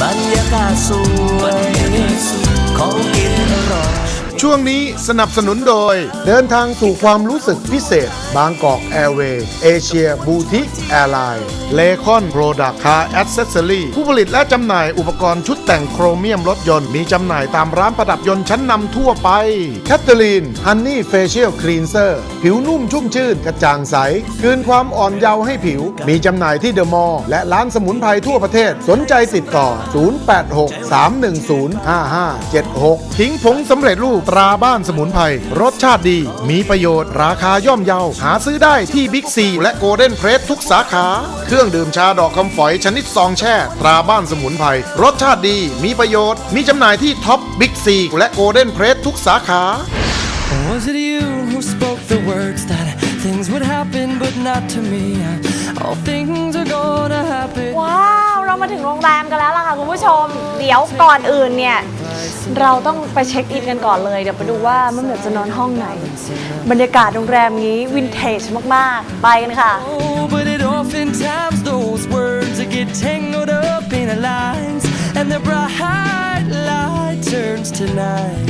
บรรยากาศสวยของกินอร่อย ช่วงนี้สนับสนุนโดย เดินทางสู่ความรู้สึกพิเศษ บางกอกแอร์เวย์เอเชียบูติกแอร์ไลน์เลคอนโปรดักต์คาร์แอ c เซสซอรี่ผู้ผลิตและจำหน่ายอุปกรณ์ชุดแต่งโครเมียมรถยนต์ มีจำหน่ายตามร้านประดับยนต์ชั้นนำทั่วไปแคทเธอรีนฮันนี่เฟเชียลคลีนเซอร์ผิวนุ่มชุ่มชื่นกระจ่างใส คืนความอ่อนเยาว์ให้ผิว มีจำหน่ายที่เดอะมอลล์และร้านสมุนไพรทั่วประเทศสนใจติดต่อ 0863105576 ทิ้งผงสำเร็จรูปตราบ้านสมุนไพรรสชาติดี มีประโยชน์ราคาย่อมเยา หาซื้อได้ที่บิ๊กซีและโกลเด้นเพรสทุกสาขา เครื่องดื่มชาดอกคำฝอยชนิดซองแช่ ตราบ้านสมุนไพรรสชาติดีมีประโยชน์ มีจำหน่ายที่ท็อปบิ๊กซีและโกลเด้นเพรสทุกสาขา Was it you who spoke the words that things would happen but not to me? All things are gonna happen. ว้าว เรามาถึงโรงแรมกันแล้วล่ะค่ะคุณผู้ชม เดี๋ยวก่อนอื่นเนี่ย เราต้องไปเช็คอินกันก่อนเลย เดี๋ยวไปดูว่ามันเหมือนจะนอนห้องไหน บรรยากาศโรงแรมนี้วินเทจมาก ๆ ไปกันค่ะ Oh, but it oftentimes those words that get tangled up in the lines, and the bright light turns to night.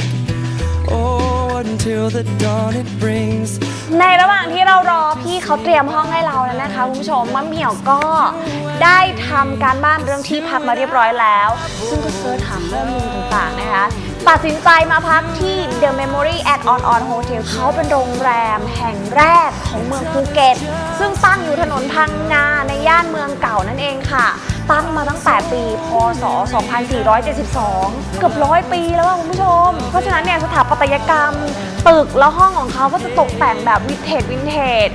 Oh, until the dawn it brings. ในระหว่างที่เรารอพี่เขาเตรียมห้องให้เราแล้วนะคะคุณผู้ชมมะเหมี่ยวก็ ได้ทำการบ้านเรื่องที่พักมาเรียบร้อยแล้ว ซึ่งก็เสิร์ชหาข้อมูลต่างๆนะคะตัดสินใจมาพักที่ The Memory at On On Hotel เขาเป็นโรงแรมแห่งแรกของเมืองภูเก็ต ซึ่งตั้งอยู่ถนนพังงาในย่านเมืองเก่านั่นเองค่ะ ตั้งมาตั้งแต่ปี พศ 2472 เกือบร้อยปีแล้วอะคุณผู้ชม เพราะฉะนั้นเนี่ยสถาปัตยกรรม ตึกแล้วห้องของเขาก็จะตกแต่งแบบวินเทจวินเทจ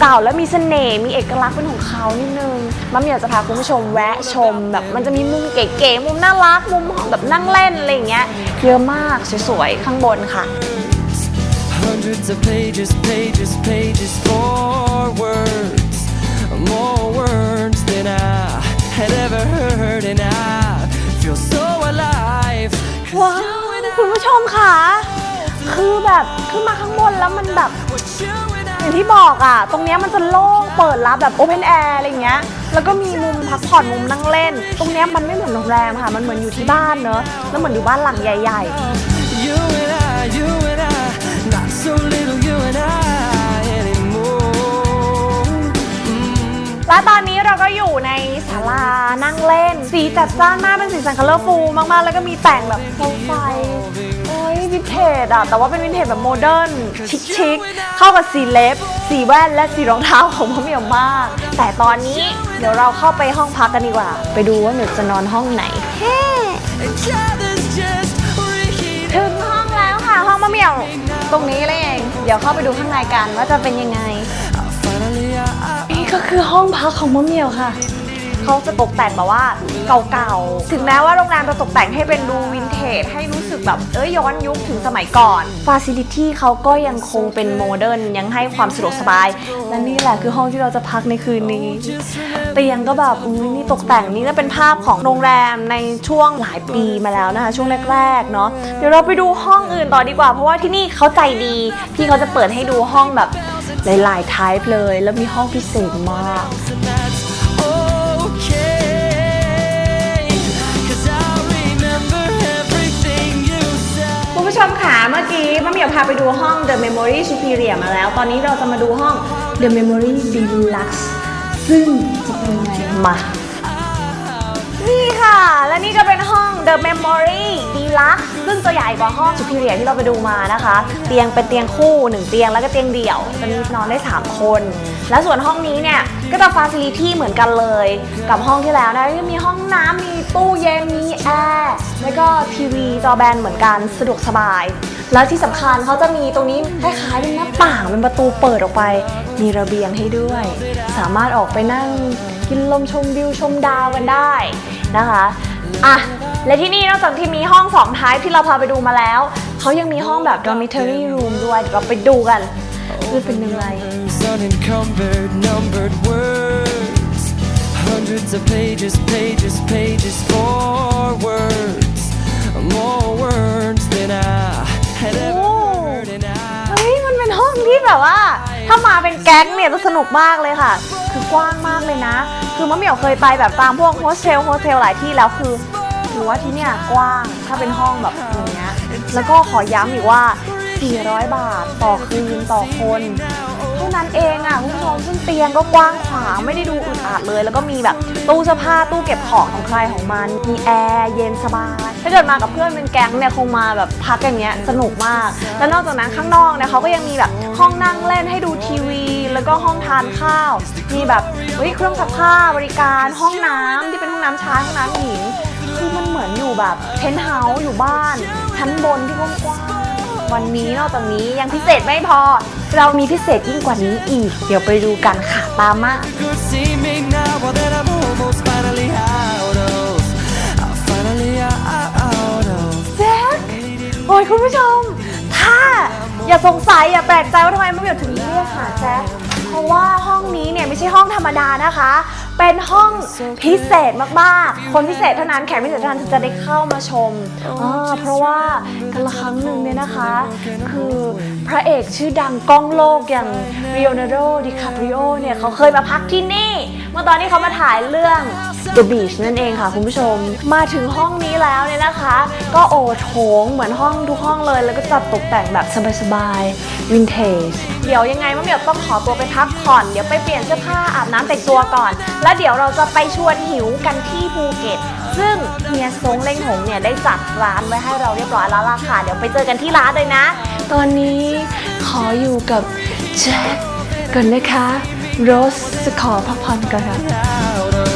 เก่าๆแล้วมีเสน่ห์มีเอกลักษณ์เป็นของเขานิดนึงมัมอยากจะพาคุณผู้ชมแวะชมแบบมันจะมีมุมเก๋ๆมุมน่ารักมุมแบบนั่งเล่นอะไรอย่างเงี้ยเยอะมากสวยๆข้างบนค่ะ Hundreds of pages, pages, pages for แบบขึ้นมาข้างบนแล้วมันแบบ อย่างที่บอกอะ ตรงเนี้ยมันจะโล่งเปิดรับแบบโอเพนแอร์อะไรเงี้ย แล้วก็มีมุมพักผ่อนมุมนั่งเล่น ตรงเนี้ยมันไม่เหมือนโรงแรมค่ะ มันเหมือนอยู่ที่บ้านเนอะ แล้วเหมือนอยู่บ้านหลังใหญ่ ๆ และตอนนี้เราก็อยู่ในศาลานั่งเล่น สีจัดจ้านมากเป็นสีสันคัลเลอร์ฟูลมากๆ แล้วก็มีแต่งแบบโคมไฟ จอะแต่ว่าเป็นวินเทจแบบโมเดิร์นชิคๆเข้ากับสีเล็บ สีแว่นและสีรองเท้าของพ่อเหมียวมาก แต่ตอนนี้เดี๋ยวเราเข้าไปห้องพักกันดีกว่า ไปดูว่าเหมียวจะนอนห้องไหน Each other's just reading. ถึงห้องแล้วค่ะห้องมะเหมี่ยว ตรงนี้เลยเองเดี๋ยวเข้าไปดูข้างในกันว่าจะเป็นยังไง Finally, I, I, นี่ก็คือห้องพักของมะเหมี่ยวค่ะ เขาจะตกแต่งแบบว่าเก่าๆ ถึงแม้ว่าโรงแรมจะตกแต่งให้เป็นดูวินเทจ ให้รู้สึกแบบเอ้ยย้อนยุคถึงสมัยก่อนฟาซิลิตี้เขาก็ยังคงเป็นโมเดิร์นยังให้ความสะดวกสบาย และนี่แหละคือห้องที่เราจะพักในคืนนี้เตียงก็แบบอุ้ยนี่ตกแต่งนี่ก็เป็นภาพของโรงแรมในช่วงหลายปีมาแล้วนะคะ ช่วงแรกๆเนาะเดี๋ยวเราไปดูห้องอื่นต่อดีกว่า เพราะว่าที่นี่เขาใจดีพี่เขาจะเปิดให้ดูห้องแบบหลายๆ type เลย แล้วมีห้องพิเศษมาก อกี้มะเหมียวพาไปดูห้อง The Memory Superior มาแล้ว ตอนนี้เราจะมาดูห้อง The Memory Deluxe ซึ่งจะเป็นยังไงมา นี่ค่ะ และนี่ก็เป็นห้อง The Memory Deluxe ซึ่งจะใหญ่กว่าห้อง Superior ที่เราไปดูมานะคะ เตียงเป็นเตียงคู่1เตียงแล้วก็เตียงเดี่ยวจะมีนอนได้ 3 คน และส่วนห้องนี้เนี่ย ก็จะฟาซิลิตี้เหมือนกันเลย กับห้องที่แล้วนะก็มีห้องน้ำมีตู้เย็นมีแอร์แล้วก็ทีวีจอแบนเหมือนกันสะดวกสบาย แล้วที่สำคัญเขาจะมีตรงนี้คล้ายๆเป็นหน้าต่างเป็นประตูเปิดออกไป มีระเบียงให้ด้วย สามารถออกไปนั่งกินลมชมวิวชมดาวกันได้นะคะอะและที่นี่นอกจากที่มีห้องสองท้ายที่เราพาไปดูมาแล้ว เขายังมีห้องแบบ dormitory room ด้วยเดี๋ยวเราไปดูกันคือเป็นยังไง Unencumbered, numbered words. Hundreds of pages, pages, pages for words. แก๊งเนี่ยจะสนุกมากเลยค่ะ คือกว้างมากเลยนะ คือมะเหมี่ยวเคยไปแบบตามพวกโฮสเทลโฮสเทลหลายที่แล้วคือถือว่าที่เนี่ยกว้างถ้าเป็นห้องแบบอย่างเงี้ยแล้วก็ขอย้ำอีกว่า 400 บาทต่อคืนต่อคน เท่านั้นเองอะคุณผู้ชมซึ่งเตียงก็กว้างขวางไม่ได้ดูอึดอัดเลย แล้วก็มีแบบตู้เสื้อผ้าตู้เก็บของของใครของมัน มีแอร์เย็นสบาย ถ้าเกิดมากับเพื่อนเป็นแก๊งเนี่ยคงมาแบบพักอย่างเงี้ยสนุกมาก แล้วนอกจากนั้นข้างนอกเนี่ยเขาก็ยังมีแบบห้องนั่งเล่นให้ดูทีวี แล้วก็ห้องทานข้าว มีแบบเฮ้ยเครื่องซักผ้าบริการห้องน้ำที่เป็นห้องน้ำชายห้องน้ำหญิงคือมันเหมือนอยู่แบบเพนท์เฮาส์อยู่บ้านชั้นบนที่กว้าง วันนี้นอกจากนี้ยังพิเศษไม่พอ เรามีพิเศษยิ่งกว่านี้อีก เดี๋ยวไปดูกันค่ะตามมา could see me now, well that I'm almost finally out of. I'm finally out of. แจ๊คโอ้ยคุณผู้ชม ถ้าอย่าสงสัยอย่าแปลกใจว่าทำไมมะเหมียวถึงเรียกหาแจ๊คเพ ราะว่าห้องนี้เนี่ยไม่ใช่ห้องธรรมดานะคะ เป็นห้องพิเศษมากๆ คนพิเศษเท่านั้นแขกพิเศษเท่านั้นถึงจะได้เข้ามาชมอ่าเพราะว่ากันละครั้งหนึ่งเนี่ยนะคะ คือพระเอกชื่อดังก้องโลกอย่าง Leonardo DiCaprio เนี่ยเขาเคยมาพักที่นี่ เมื่อตอนที่เขามาถ่ายเรื่อง The Beach นั่นเองค่ะคุณผู้ชม มาถึงห้องนี้แล้วเนี่ยนะคะ ก็โอโถงเหมือนห้องทุกห้องเลย แล้วก็จัดตกแต่งแบบสบายๆวินเทจเดี๋ยวยังไงมะเหมียวต้องขอตัวไปพักผ่อนเดี๋ยวไปเปลี่ยนเสื้อผ้าอาบน้ำแต่งตัวก่อน แล้วเดี๋ยวเราจะไปชวนหิวกันที่ภูเก็ตซึ่งเฮียซงเล้งหงเนี่ยได้จัดร้านไว้ให้เราเรียบร้อยแล้วล่ะค่ะ เดี๋ยวไปเจอกันที่ร้านเลยนะ ตอนนี้ขออยู่กับแจ็คก่อนนะคะ โรสจะขอพักผ่อนก่อนค่ะ